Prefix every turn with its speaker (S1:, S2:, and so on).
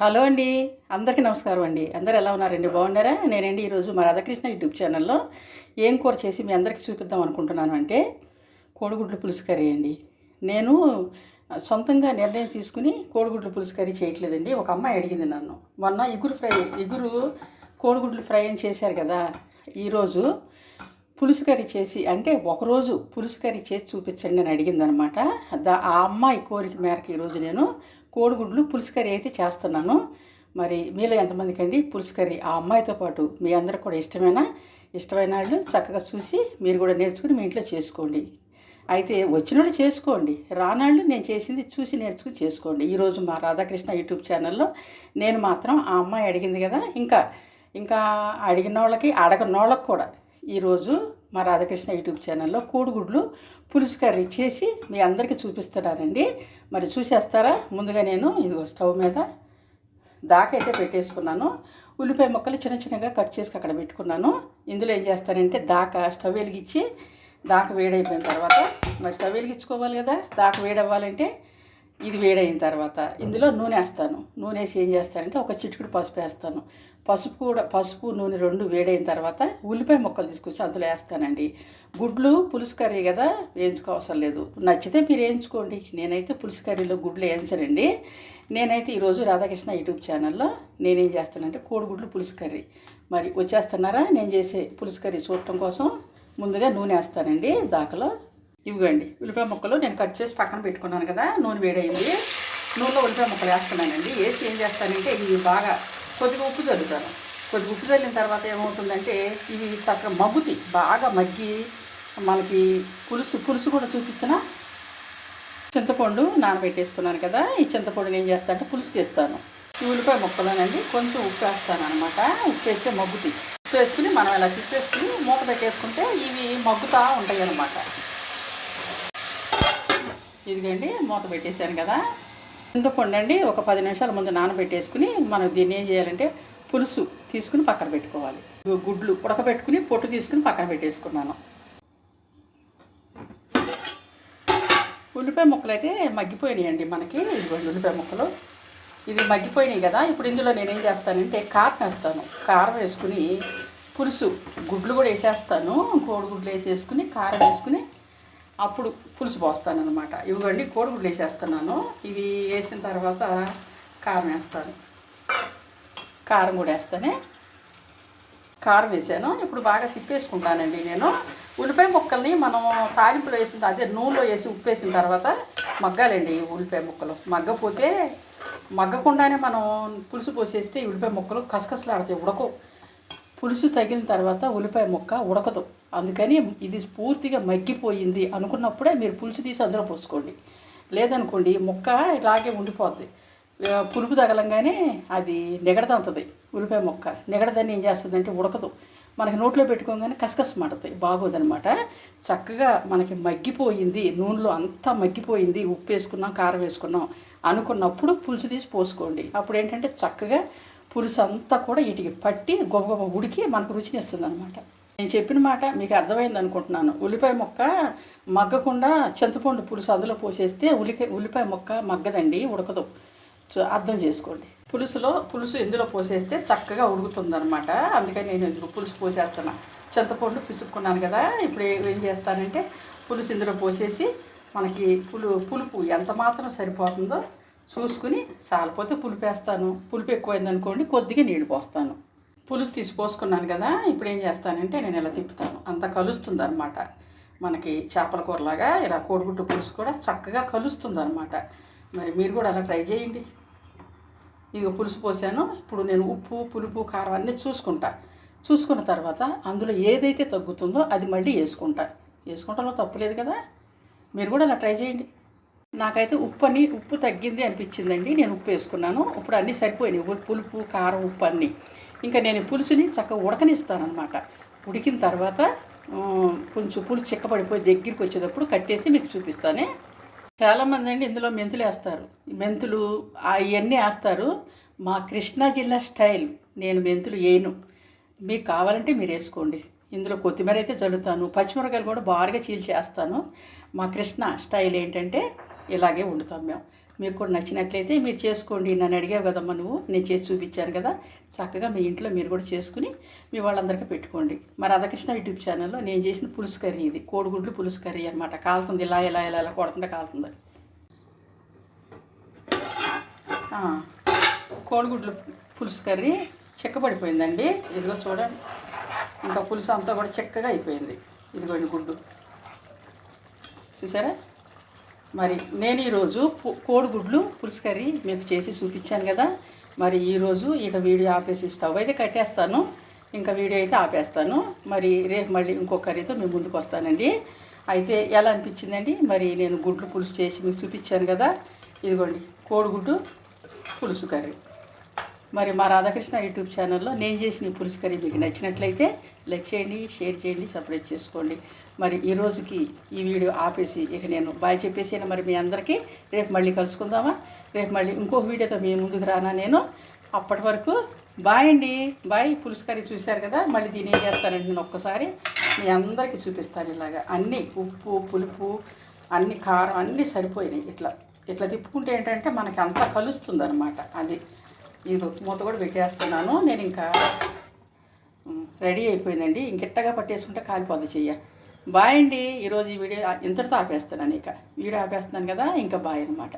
S1: Hello అండి. అందరికీ నమస్కారం అండి. అందరు ఎలా ఉన్నారండి? బాగున్నారా? నేనండి ఈరోజు మా రాధాకృష్ణ యూట్యూబ్ ఛానల్లో ఏం కూర చేసి మీ అందరికీ చూపిద్దాం అనుకుంటున్నాను అంటే కోడిగుడ్లు పులుసు కర్రీ అండి. నేను సొంతంగా నిర్ణయం తీసుకుని కోడిగుడ్లు పులుసు కర్రీ చేయట్లేదండి. ఒక అమ్మాయి అడిగింది నన్ను. మొన్న ఇగురు ఫ్రై ఇగురు కోడిగుడ్లు ఫ్రై అని చేశారు కదా. ఈరోజు పులుసు కర్రీ చేసి అంటే ఒకరోజు పులుసు కర్రీ చేసి చూపించండి అని అడిగిందనమాట. దా ఆ అమ్మాయి కోరిక మేరకు ఈరోజు నేను కోడిగుడ్లు పులుసు కర్రీ అయితే చేస్తున్నాను. మరి మీలో ఎంతమందికి అండి పులుసు కర్రీ ఆ అమ్మాయితో పాటు మీ అందరికి కూడా ఇష్టమైన? ఇష్టమైన వాళ్ళు చక్కగా చూసి మీరు కూడా నేర్చుకుని మీ ఇంట్లో చేసుకోండి. అయితే వచ్చిన వాళ్ళు చేసుకోండి. రానాళ్ళు నేను చేసింది చూసి నేర్చుకుని చేసుకోండి. ఈరోజు మా రాధాకృష్ణ యూట్యూబ్ ఛానల్లో నేను మాత్రం ఆ అమ్మాయి అడిగింది కదా. ఇంకా ఇంకా అడిగిన వాళ్ళకి అడగని వాళ్ళకి కూడా ఈరోజు మా రాధాకృష్ణ యూట్యూబ్ ఛానల్లో కోడిగుడ్లు పులుసు కర్రీ చేసి మీ అందరికీ చూపిస్తున్నానండి మరి చూసేస్తారా? ముందుగా నేను ఇది స్టవ్ మీద దాకైతే పెట్టేసుకున్నాను. ఉల్లిపాయ ముక్కలు చిన్న చిన్నగా కట్ చేసి అక్కడ పెట్టుకున్నాను. ఇందులో ఏం చేస్తానంటే దాక స్టవ్ వెలిగించి దాక వేడైపోయిన తర్వాత మరి స్టవ్ వెలిగించుకోవాలి కదా? దాక వేడవ్వాలంటే ఇది వేడైన తర్వాత ఇందులో నూనె వేస్తాను. నూనె వేసి ఏం చేస్తానంటే ఒక చిటికుడు పసుపు వేస్తాను. పసుపు కూడా పసుపు నూనె రెండు వేడైన తర్వాత ఉల్లిపాయ ముక్కలు తీసుకొచ్చి అందులో వేస్తానండి. గుడ్లు పులుసు కర్రీ కదా వేయించుకోవసరం లేదు. నచ్చితే మీరు వేయించుకోండి. నేనైతే పులుసు కర్రీలో గుడ్లు వేయించనండి. నేనైతే ఈరోజు రాధాకృష్ణ యూట్యూబ్ ఛానల్లో నేనేం చేస్తానంటే కోడిగుడ్లు పులుసు కర్రీ. మరి వచ్చేస్తున్నారా? నేను చేసే పులుసు కర్రీ చూడటం కోసం ముందుగా నూనె వేస్తానండి. దాకలో ఇవిగోండి ఉల్లిపాయ ముక్కలు నేను కట్ చేసి పక్కన పెట్టుకున్నాను కదా నూనె వేడైంది. నూనెలో ఉల్లిపాయ ముక్కలు వేస్తున్నానండి. వేసి ఏం చేస్తానంటే ఇవి బాగా కొద్దిగా ఉప్పు చల్లుతాను. కొద్దిగా ఉప్పు చల్లిన తర్వాత ఏమవుతుందంటే ఇవి చక్కగా మగ్గుతాయి. బాగా మగ్గి మనకి పులుసు పులుసు కూడా చూపించిన చింతపండు నానబెట్టేసుకున్నాను కదా ఈ చింతపండుని ఏం చేస్తా అంటే పులుసు తీస్తాను. ఈ ఉల్లిపాయ ముక్కలోనండి కొంచెం ఉప్పు వేస్తాను అనమాట ఉప్పు వేస్తే మగ్గుతాయి. ఉప్పు వేసుకుని మనం ఇలా తిప్పేసుకుని మూత పెట్టేసుకుంటే ఇవి మగ్గుతూ ఉంటాయి అన్నమాట ఇదిగండి మూత పెట్టేశాను కదా. చింతపండు అండి ఒక పది నిమిషాల ముందు నానబెట్టేసుకుని మనం దీన్ని ఏం చేయాలంటే పులుసు తీసుకుని పక్కన పెట్టుకోవాలి. గుడ్లు ఉడకబెట్టుకుని పొట్టు తీసుకుని పక్కన పెట్టేసుకున్నాను. ఉల్లిపాయ ముక్కలు అయితే మగ్గిపోయినాయండి మనకి. ఇదిగోండి ఉల్లిపాయ ముక్కలు. ఇది మగ్గిపోయినాయి కదా ఇప్పుడు ఇందులో నేనేం చేస్తానంటే కారం వేస్తాను. కారం వేసుకుని పులుసు గుడ్లు కూడా వేసేస్తాను. కోడిగుడ్లు వేసేసుకుని కారం వేసుకుని అప్పుడు పులుసు పోస్తాను అనమాట ఇవ్వండి కోడిగుడ్లు వేసేస్తున్నాను. ఇవి వేసిన తర్వాత కారం వేస్తాను. కారం కూడా వేస్తానే. కారం వేసాను. ఇప్పుడు బాగా తిప్పేసుకుంటానండి నేను. ఉల్లిపాయ ముక్కల్ని మనం తాలింపులో వేసిన అదే నూనెలో వేసి ఉప్పు వేసిన తర్వాత మగ్గాలండి ఈ ఉల్లిపాయ ముక్కలు. మగ్గపోతే మగ్గకుండానే మనం పులుసు పోసేస్తే ఉల్లిపాయ ముక్కలు కసకసలాడతాయి ఉడకవు. పులుసు తగిలిన తర్వాత ఉల్లిపాయ ముక్క ఉడకదు. అందుకని ఇది పూర్తిగా మగ్గిపోయింది అనుకున్నప్పుడే మీరు పులుసు తీసి అందులో పోసుకోండి. లేదనుకోండి ముక్క ఇలాగే ఉండిపోద్ది. పులుపు తగలంగానే అది నిగడదంతది ఉల్లిపాయ ముక్క. నిగడదని ఏం చేస్తుందంటే ఉడకదు. మనకి నోట్లో పెట్టుకోగానే కసకస మాడతాయి బాగోదనమాట చక్కగా మనకి మగ్గిపోయింది నూనెలో అంతా మగ్గిపోయింది ఉప్పు వేసుకున్నాం కారం వేసుకున్నాం అనుకున్నప్పుడు పులుసు తీసి పోసుకోండి. అప్పుడు ఏంటంటే చక్కగా పులుసు అంతా కూడా వీటికి పట్టి గొప్ప గొప్ప ఉడికి మనకు రుచిని ఇస్తుంది అనమాట నేను చెప్పిన మాట మీకు అర్థమైంది అనుకుంటున్నాను. ఉల్లిపాయ ముక్క మగ్గకుండా చింతపండు పులుసు అందులో పోసేస్తే ఉల్లికాయ ఉల్లిపాయ ముక్క మగ్గదండి ఉడకదు. అర్థం చేసుకోండి. పులుసులో పులుసు ఇందులో పోసేస్తే చక్కగా ఉడుకుతుందనమాట అందుకని నేను పులుసు పోసేస్తున్నా. చింతపండు పిసుక్కున్నాను కదా ఇప్పుడు ఏం చేస్తానంటే పులుసు ఇందులో పోసేసి మనకి పులు పులుపు ఎంత మాత్రం సరిపోతుందో చూసుకుని సాలిపోతే పులుపు వేస్తాను పులుపు ఎక్కువైందనుకోండి కొద్దిగా నీళ్ళు పోస్తాను. పులుసు తీసి పోసుకున్నాను కదా ఇప్పుడు ఏం చేస్తానంటే నేను ఇలా తిప్పుతాను. అంత కలుస్తుంది అనమాట మనకి చేపల కూరలాగా ఇలా కోడిగుడ్డు పులుసు కూడా చక్కగా కలుస్తుంది అనమాట మరి మీరు కూడా అలా ట్రై చేయండి. ఇదిగో పులుసు పోసాను. ఇప్పుడు నేను ఉప్పు పులుపు కారం అన్నీ చూసుకుంటా. చూసుకున్న తర్వాత అందులో ఏదైతే తగ్గుతుందో అది మళ్ళీ వేసుకుంటా. వేసుకుంటాలో తప్పులేదు కదా? మీరు కూడా అలా ట్రై చేయండి. నాకైతే ఉప్పు అని ఉప్పు తగ్గింది అనిపించిందండి. నేను ఉప్పు వేసుకున్నాను. ఇప్పుడు అన్నీ సరిపోయినాయి. పులుపు కారం ఉప్పు అన్నీ. ఇంకా నేను పులుసుని చక్కగా ఉడకనిస్తానమాట ఉడికిన తర్వాత కొంచెం పులుసు చిక్కబడిపోయి దగ్గరికి వచ్చేటప్పుడు కట్టేసి మీకు చూపిస్తానే. చాలామంది అండి ఇందులో మెంతులు వేస్తారు మెంతులు అవన్నీ వేస్తారు. మా కృష్ణా జిల్లా స్టైల్ నేను మెంతులు వేయను. మీకు కావాలంటే మీరు వేసుకోండి. ఇందులో కొత్తిమీర అయితే చల్లుతాను. పచ్చిమిరకాయలు కూడా బాగా చీల్చేస్తాను. మా కృష్ణ స్టైల్ ఏంటంటే ఇలాగే వండుతాం మేము. మీకు కూడా నచ్చినట్లయితే మీరు చేసుకోండి నన్ను అడిగావు కదమ్మా నువ్వు నేను చేసి చూపించాను కదా. చక్కగా మీ ఇంట్లో మీరు కూడా చేసుకుని మీ వాళ్ళందరికీ పెట్టుకోండి. మరి రాధాకృష్ణ యూట్యూబ్ ఛానల్లో నేను చేసిన పులుసు కర్రీ ఇది కోడిగుడ్లు పులుసు కర్రీ అనమాట కాలుతుంది ఇలా ఇలా ఇలా ఇలా కొడుతుంటే కాలుతుంది. కోడిగుడ్లు పులుసు కర్రీ చెక్కబడిపోయిందండి. ఇదిగో చూడండి. ఇంకా పులుసు అంతా కూడా చెక్కగా అయిపోయింది. ఇదిగోండి గుడ్డు. చూసారా? మరి నేను ఈరోజు కోడిగుడ్లు పులుసు కర్రీ మీకు చేసి చూపించాను కదా. మరి ఈరోజు ఇక వీడియో ఆపేసి స్టవ్ అయితే కట్టేస్తాను. ఇంకా వీడియో అయితే ఆపేస్తాను. మరి రేపు మళ్ళీ ఇంకో కర్రీతో మేము ముందుకు వస్తానండి. అయితే ఎలా అనిపించిందండి? మరి నేను గుడ్లు పులుసు చేసి మీకు చూపించాను కదా. ఇదిగోండి కోడిగుడ్డు పులుసు కర్రీ. మరి మా రాధాకృష్ణ యూట్యూబ్ ఛానల్లో నేను చేసిన ఈ మీకు నచ్చినట్లయితే లైక్ చేయండి షేర్ చేయండి సపరేట్ చేసుకోండి. మరి ఈ రోజుకి ఈ వీడియో ఆపేసి ఇక నేను బాయ్ చెప్పేసి మరి మీ అందరికీ. రేపు మళ్ళీ కలుసుకుందామా? రేపు మళ్ళీ ఇంకొక వీడియోతో మీ ముందుకు రానా నేను? అప్పటి వరకు బాయ్ అండి. బాయ్ పులుసు కర్రీ చూశారు కదా మళ్ళీ దీని ఏం చేస్తానంటే నేను ఒక్కసారి మీ అందరికీ చూపిస్తాను ఇలాగా. అన్నీ ఉప్పు పులుపు అన్ని కారం అన్నీ సరిపోయినాయి. ఇట్లా ఇట్లా తిప్పుకుంటే ఏంటంటే మనకి అంతా కలుస్తుంది అనమాట అది ఇది మూత కూడా పెట్టేస్తున్నాను. నేను ఇంకా రెడీ అయిపోయిందండి. ఇంకెట్టగా పట్టేసుకుంటే కాలిపోద్ది చెయ్య. బాయ్ అండి. ఈరోజు ఈ వీడియో ఇంతటితో ఆపేస్తున్నాను ఇక. వీడియో ఆపేస్తున్నాను కదా ఇంకా బాయ్ అనమాట